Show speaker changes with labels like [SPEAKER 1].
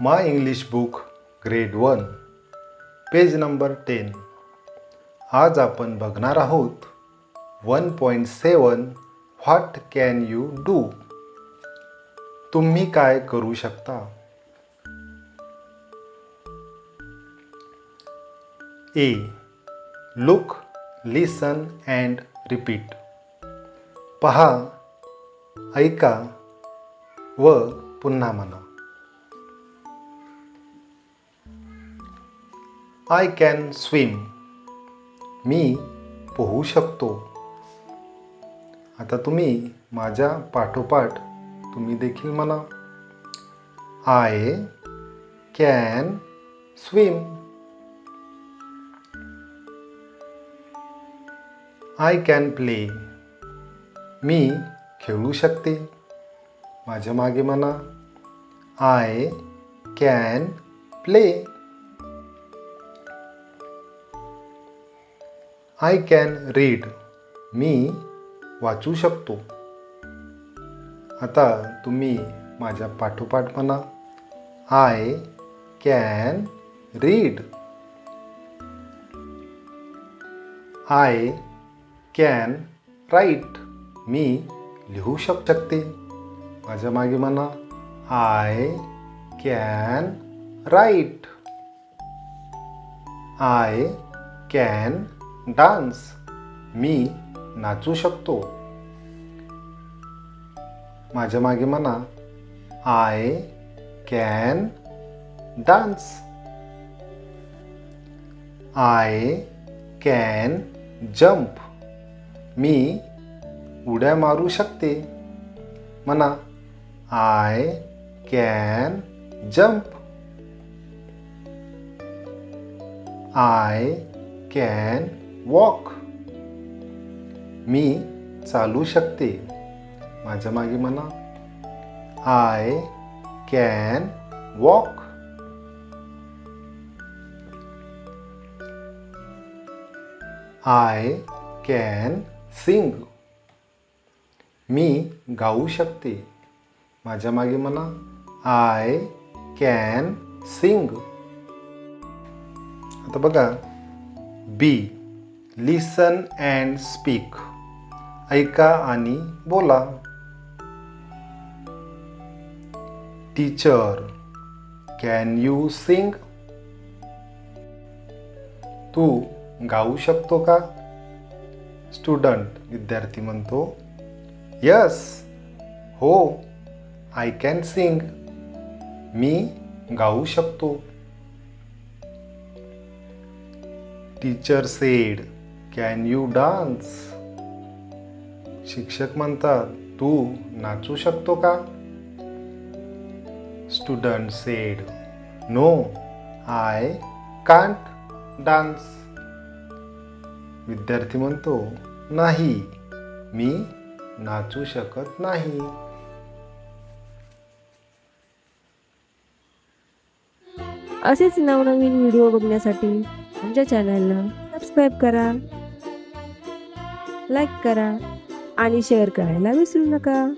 [SPEAKER 1] My English book grade one page number ten. आज आपण बघणार आहोत one point seven what can you do? तुम्ही काय करू शकता? A look listen and repeat. पहा ऐका व पुन्हा म्हणा. आय कॅन स्विम मी पोहू शकतो. आता तुम्ही माझ्या पाठोपाठ तुम्ही देखील म्हणा. I can swim I can play मी खेळू शकते. माझ्या मागे म्हणा. I can play I can read. मी वाचू शकतो. आता तुम्ही माझ्या पाठोपाठ म्हणा I can read. I can write. मी लिहू शक शकते. माझ्या मागे म्हणा. I can write. I can dance मी नाचू शकतो. माझ्या मागे म्हणा I can dance I can jump मी उड्या मारू शकते. म्हणा I can jump I can walk. मी चालू शकते. माझ्या मागे म्हणा. I can walk. I can sing. मी गाऊ शकते. माझ्या मागे म्हणा. I can sing. आता बघा. बी. लिसन अँड स्पीक ऐका आणि बोला. टीचर कॅन यू सिंग तू गाऊ शकतो का? स्टुडंट विद्यार्थी म्हणतो. यस हो आय कॅन सिंग मी गाऊ शकतो. Teacher said can you dance शिक्षक म्हणतात तू नाचू शकतो का? Student said no I can't dance विद्यार्थी म्हणतो नाही मी नाचू शकत नाही.
[SPEAKER 2] असेच नवनवीन व्हिडिओ बघण्यासाठी आमच्या चॅनलला सबस्क्राईब करा. लाईक करा आणि शेअर करायला विसरू नका.